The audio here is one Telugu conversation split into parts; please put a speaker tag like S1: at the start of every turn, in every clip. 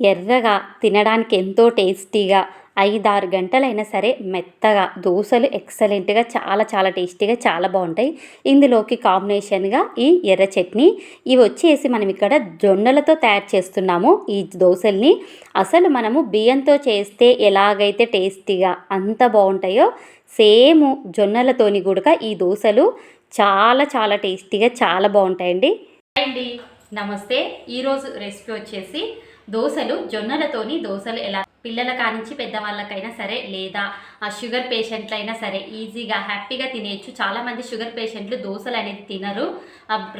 S1: ఎర్రగా తినడానికి ఎంతో టేస్టీగా ఐదారు గంటలైనా సరే మెత్తగా దోశలు ఎక్సలెంట్గా చాలా చాలా టేస్టీగా చాలా బాగుంటాయి. ఇందులోకి కాంబినేషన్గా ఈ ఎర్ర చట్నీ. ఇవి వచ్చేసి మనం ఇక్కడ జొన్నలతో తయారు చేస్తున్నాము ఈ దోశల్ని. అసలు మనము బియ్యంతో చేస్తే ఎలాగైతే టేస్టీగా అంత బాగుంటాయో సేమ్ జొన్నలతోని కూడా ఈ దోశలు చాలా చాలా టేస్టీగా చాలా బాగుంటాయండి. అండి. నమస్తే. ఈరోజు రెసిపీ వచ్చేసి దోశలు జొన్నలతోని దోశలు ఎలా పిల్లల కానించి పెద్దవాళ్ళకైనా సరే లేదా ఆ షుగర్ పేషెంట్లు అయినా సరే ఈజీగా హ్యాపీగా తినేయచ్చు. చాలామంది షుగర్ పేషెంట్లు దోశలు అనేది తినరు.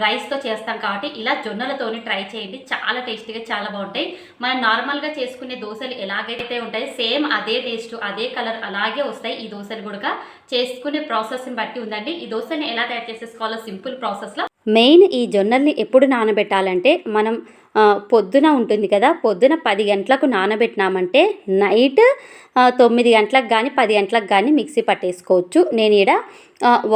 S1: రైస్తో చేస్తాం కాబట్టి ఇలా జొన్నలతోని ట్రై చేయండి. చాలా టేస్టీగా చాలా బాగుంటాయి. మనం నార్మల్గా చేసుకునే దోశలు ఎలాగైతే ఉంటాయి సేమ్ అదే టేస్ట్ అదే కలర్ అలాగే వస్తాయి. ఈ దోశలు కూడా చేసుకునే ప్రాసెస్ని బట్టి ఉందండి. ఈ దోశని ఎలా తయారు చేసేసుకోవాలో సింపుల్ ప్రాసెస్లో మెయిన్ ఈ జొన్నల్ని ఎప్పుడు నానబెట్టాలంటే మనం పొద్దున ఉంటుంది కదా పొద్దున పది గంటలకు నానబెట్టినామంటే నైట్ తొమ్మిది గంటలకు కానీ పది గంటలకు కానీ మిక్సీ పట్టేసుకోవచ్చు. నేను ఈడ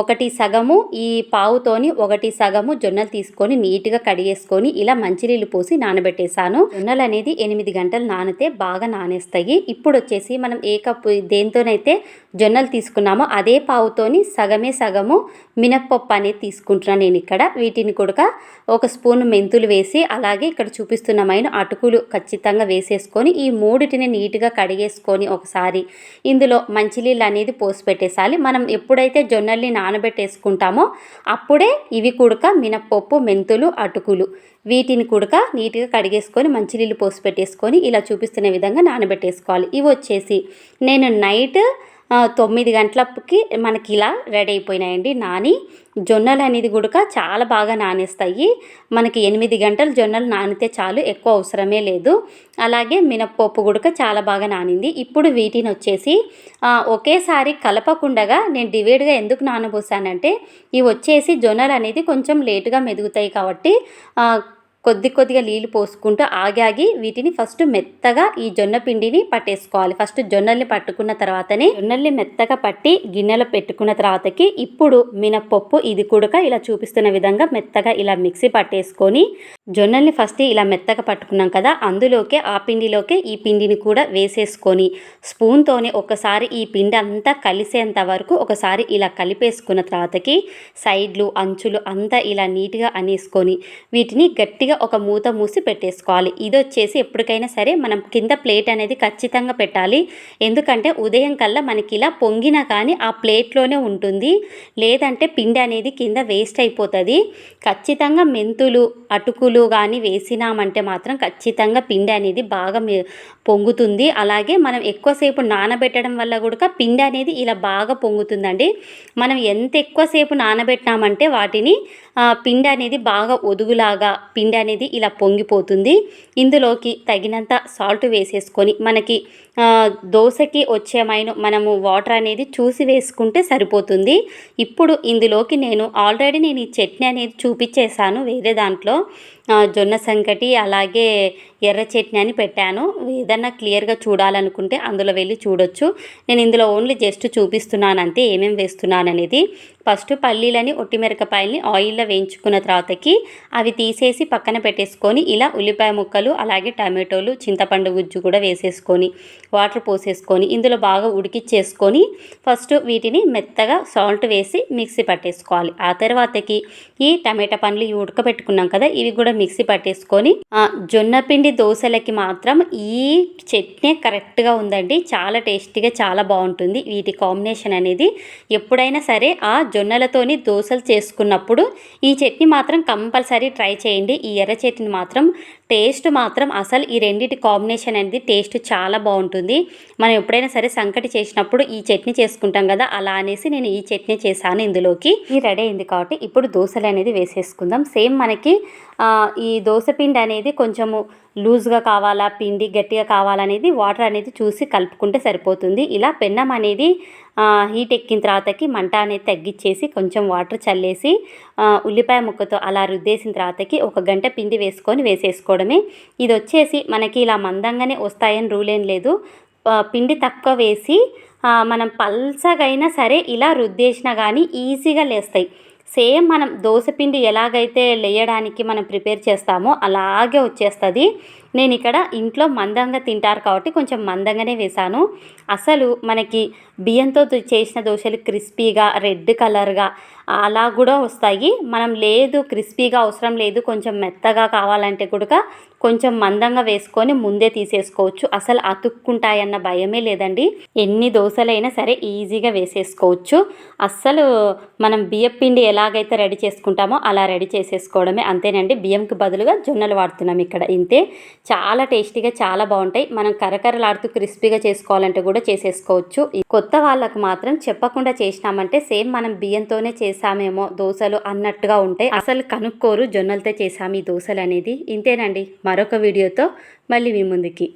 S1: ఒకటి సగము ఈ పావుతోని ఒకటి సగము జొన్నలు తీసుకొని నీట్గా కడిగేసుకొని ఇలా మంచినీళ్ళు పోసి నానబెట్టేశాను. జొన్నలు అనేది ఎనిమిది గంటలు నానితే బాగా నానేస్తాయి. ఇప్పుడు వచ్చేసి మనం ఏ కప్పు దేంతోనైతే జొన్నలు తీసుకున్నామో అదే పావుతోని సగమే సగము మినప్పప్పు అనేది తీసుకుంటున్నాను నేను ఇక్కడ. వీటిని కూడా ఒక స్పూన్ మెంతులు వేసి అలాగే ఇక్కడ చూపిస్తున్నమైన అటుకులు ఖచ్చితంగా వేసేసుకొని ఈ మూడిటిని నీట్గా కడిగేసుకొని ఒకసారి ఇందులో మంచినీళ్ళు అనేది పోసి పెట్టేసాలి మనం ఎప్పుడైతే జొన్నల్ని నానబెట్టేసుకుంటామో అప్పుడే ఇవి కుడక మినప్పప్పు మెంతులు అటుకులు వీటిని కుడక నీట్గా కడిగేసుకొని మంచినీళ్ళు పోసి పెట్టేసుకొని ఇలా చూపిస్తున్న విధంగా నానబెట్టేసుకోవాలి. ఇవి వచ్చేసి నేను నైట్ తొమ్మిది గంటలకి మనకి ఇలా రెడీ అయిపోయినాయండి. నాని జొన్నలు అనేది కూడా చాలా బాగా నానేస్తాయి. మనకి ఎనిమిది గంటలు జొన్నలు నానితే చాలు ఎక్కువ అవసరమే లేదు. అలాగే మినప్పప్పు కూడా చాలా బాగా నానింది. ఇప్పుడు వీటిని వచ్చేసి ఒకేసారి కలపకుండగా నేను డివైడ్గా ఎందుకు నానబోసానంటే ఇవి వచ్చేసి జొన్నలు అనేది కొంచెం లేటుగా మెదుగుతాయి కాబట్టి కొద్ది కొద్దిగా నీళ్ళు పోసుకుంటూ ఆగి ఆగి వీటిని ఫస్ట్ మెత్తగా ఈ జొన్న పిండిని పట్టేసుకోవాలి. ఫస్ట్ జొన్నల్ని పట్టుకున్న తర్వాతనే జొన్నల్ని మెత్తగా పట్టి గిన్నెలో పెట్టుకున్న తర్వాతకి ఇప్పుడు మినప్పప్పు ఇది కూడా ఇలా చూపిస్తున్న విధంగా మెత్తగా ఇలా మిక్సీ పట్టేసుకొని జొన్నల్ని ఫస్ట్ ఇలా మెత్తగా పట్టుకున్నాం కదా అందులోకే ఆ పిండిలోకే ఈ పిండిని కూడా వేసేసుకొని స్పూన్తోనే ఒకసారి ఈ పిండి అంతా కలిసేంత వరకు ఒకసారి ఇలా కలిపేసుకున్న తర్వాతకి సైడ్లు అంచులు అంతా ఇలా నీట్గా అనేసుకొని వీటిని గట్టిగా ఒక మూత మూసి పెట్టేసుకోవాలి. ఇది వచ్చేసి ఎప్పటికైనా సరే మనం కింద ప్లేట్ అనేది ఖచ్చితంగా పెట్టాలి. ఎందుకంటే ఉదయం కల్లా మనకి ఇలా పొంగినా కానీ ఆ ప్లేట్లోనే ఉంటుంది. లేదంటే పిండి అనేది కింద వేస్ట్ అయిపోతుంది. ఖచ్చితంగా మెంతులు అటుకులు కానీ వేసినామంటే మాత్రం ఖచ్చితంగా పిండి అనేది బాగా పొంగుతుంది. అలాగే మనం ఎక్కువసేపు నానబెట్టడం వల్ల కూడా పిండి అనేది ఇలా బాగా పొంగుతుందండి. మనం ఎంత ఎక్కువసేపు నానబెట్టినామంటే వాటిని పిండి అనేది బాగా ఒదుగులాగా పిండి అనేది ఇలా పొంగిపోతుంది. ఇందులోకి తగినంత సాల్ట్ వేసేసుకొని మనకి దోశకి వచ్చేమైన మనము వాటర్ అనేది చూసి వేసుకుంటే సరిపోతుంది. ఇప్పుడు ఇందులోకి నేను ఆల్రెడీ నేను ఈ చట్నీ అనేది చూపించేశాను వేరే దాంట్లో. జొన్న సంకటి అలాగే ఎర్ర చట్నీ అని పెట్టాను. ఏదన్నా క్లియర్గా చూడాలనుకుంటే అందులో వెళ్ళి చూడొచ్చు. నేను ఇందులో ఓన్లీ జస్ట్ చూపిస్తున్నాను అంతే ఏమేమి వేస్తున్నాను అనేది. ఫస్ట్ పల్లీలని ఒట్టిమిరపకాయల్ని ఆయిల్లో వేయించుకున్న తర్వాతకి అవి తీసేసి పక్కన పెట్టేసుకొని ఇలా ఉల్లిపాయ ముక్కలు అలాగే టమాటోలు చింతపండు గుజ్జు కూడా వేసేసుకొని వాటర్ పోసేసుకొని ఇందులో బాగా ఉడికిచ్చేసుకొని ఫస్ట్ వీటిని మెత్తగా సాల్ట్ వేసి మిక్సీ పట్టేసుకోవాలి. ఆ తర్వాతకి ఈ టమాటా పండ్లు ఇవి ఉడకబెట్టుకున్నాం కదా ఇవి కూడా మిక్సీ పట్టేసుకొని జొన్న పిండి దోశలకి మాత్రం ఈ చట్నీ కరెక్ట్గా ఉందండి. చాలా టేస్టీగా చాలా బాగుంటుంది. వీటి కాంబినేషన్ అనేది ఎప్పుడైనా సరే ఆ జొన్నలతోని దోశలు చేసుకున్నప్పుడు ఈ చట్నీ మాత్రం కంపల్సరీ ట్రై చేయండి. ఈ ఎర్ర చట్నీ మాత్రం టేస్ట్ మాత్రం అసలు ఈ రెండింటి కాంబినేషన్ అనేది టేస్ట్ చాలా బాగుంటుంది. మనం ఎప్పుడైనా సరే సంకటి చేసినప్పుడు ఈ చట్నీ చేసుకుంటాం కదా అలా అనేసి నేను ఈ చట్నీ చేశాను ఇందులోకి. ఈ రెడీ అయింది కాబట్టి ఇప్పుడు దోశలు అనేది వేసేసుకుందాం. సేమ్ మనకి ఈ దోశ పిండి అనేది కొంచెము లూజ్గా కావాలా పిండి గట్టిగా కావాలనేది వాటర్ అనేది చూసి కలుపుకుంటే సరిపోతుంది. ఇలా పెన్నం అనేది హీట్ ఎక్కిన తర్వాతకి మంట అనేది తగ్గించేసి కొంచెం వాటర్ చల్లేసి ఉల్లిపాయ ముక్కతో అలా రుద్దేసిన తర్వాతకి ఒక గంట పిండి వేసుకొని వేసేసుకోవడమే. ఇది వచ్చేసి మనకి ఇలా మందంగానే వస్తాయని రూల్ ఏం లేదు. పిండి తక్కువ వేసి మనం పల్సగైనా సరే ఇలా రుద్దేసినా కానీ ఈజీగా లేస్తాయి. సేమ్ మనం దోశ పిండి ఎలాగైతే లేయడానికి మనం ప్రిపేర్ చేస్తామో అలాగే వచ్చేస్తుంది. నేను ఇక్కడ ఇంట్లో మందంగా తింటారు కాబట్టి కొంచెం మందంగానే వేశాను. అసలు మనకి బియ్యంతో చేసిన దోశలు క్రిస్పీగా రెడ్ కలర్గా అలా కూడా వస్తాయి. మనం లేదు క్రిస్పీగా అవసరం లేదు కొంచెం మెత్తగా కావాలంటే కూడా కొంచెం మందంగా వేసుకొని ముందే తీసేసుకోవచ్చు. అసలు అతుక్కుంటాయన్న భయమే లేదండి. ఎన్ని దోశలైనా సరే ఈజీగా వేసేసుకోవచ్చు. అస్సలు మనం బియ్యం పిండి ఎలాగైతే రెడీ చేసుకుంటామో అలా రెడీ చేసేసుకోవడమే అంతేనండి. బియ్యంకి బదులుగా జొన్నలు వాడుతున్నాం ఇక్కడ ఇంతే. చాలా టేస్టీగా చాలా బాగుంటాయి. మనం కరకరలాడుతూ క్రిస్పీగా చేసుకోవాలంటే కూడా చేసేసుకోవచ్చు. కొత్త వాళ్ళకు మాత్రం చెప్పకుండా చేసినామంటే సేమ్ మనం బియ్యంతోనే చేసామేమో దోశలు అన్నట్టుగా ఉంటాయి. అసలు కనుక్కోరు జొన్నలతో చేసాము ఈ దోశలు అనేది. ఇంతేనండి. మరొక వీడియోతో మళ్ళీ మీ ముందుకి.